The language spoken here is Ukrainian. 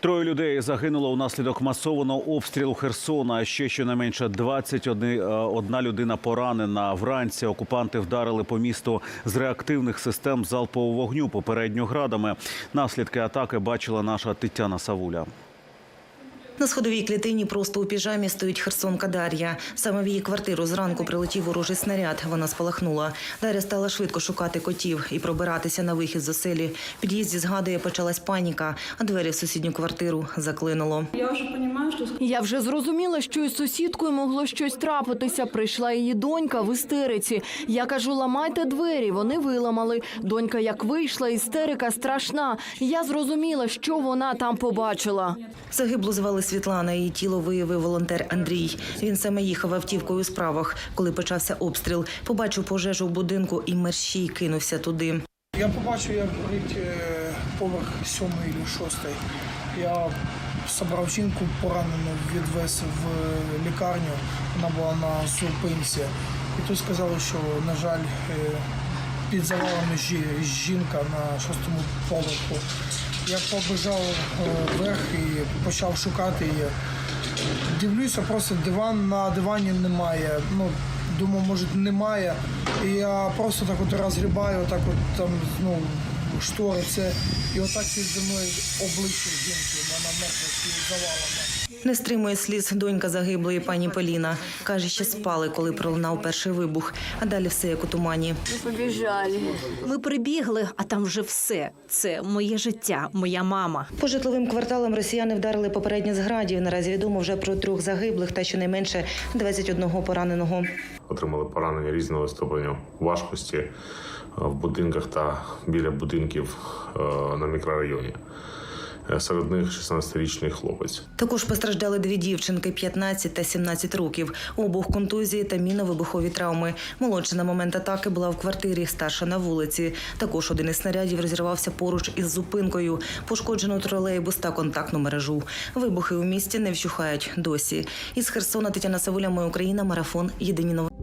Троє людей загинуло унаслідок масованого обстрілу Херсона. Ще щонайменше 21 е, одна людина поранена. Вранці окупанти вдарили по місту з реактивних систем залпового вогню попередньо градами. Наслідки атаки бачила наша Тетяна Савуля. На сходовій клітині просто у піжамі стоїть Херсонка Дар'я. Саме в її квартиру зранку прилетів ворожий снаряд. Вона спалахнула. Дар'я стала швидко шукати котів і пробиратися на вихід з оселі. В під'їзді згадує, почалась паніка, а двері в сусідню квартиру заклинуло. Я вже розумію, Я вже зрозуміла, що із сусідкою могло щось трапитися. Прийшла її донька в істериці. Я кажу, ламайте двері. Вони виламали. Донька як вийшла, істерика страшна. Я зрозуміла, що вона там побачила. Загиблу звали Світлана. Її тіло виявив волонтер Андрій. Він саме їхав автівкою у справах, коли почався обстріл. Побачив пожежу в будинку і мерщій кинувся туди. Я побачив, як горить е, поверх сьомий чи шостий. Я собрав жінку поранену, відвез в е, лікарню. Вона була на зупинці. І тут сказали, що, на жаль, е, під завалами жінка на шостому поверху. Я побежав е, вверх і почав шукати її. Дивлюся, просто диван на дивані немає. Ну, думаю, може немає. І я просто так от розгрібаю, так от там, ну, штори це. І отак під мною обличчя жінки, вона мертва завалами. Не стримує сліз донька загиблої пані Поліна. Каже, ще спали, коли пролунав перший вибух, а далі все як у тумані. Ми прибігли, а там вже все. Це моє життя, моя мама. По житловим кварталам росіяни вдарили попередньо з градів. Наразі відомо вже про трьох загиблих та щонайменше 21 пораненого. Отримали поранення різного ступеню важкості е, в будинках та біля будинків е, на мікрорайоні. Е, Серед них 16-річний хлопець. Також постраждали дві дівчинки 15 та 17 років. Обох контузії та мінно-вибухові травми. Молодша на момент атаки була в квартирі, старша на вулиці. Також один із снарядів розірвався поруч із зупинкою. Пошкоджено тролейбус та контактну мережу. Вибухи у місті не вщухають досі. Із Херсона Тетяна Савуля, Моя Україна, марафон. Єдині новини.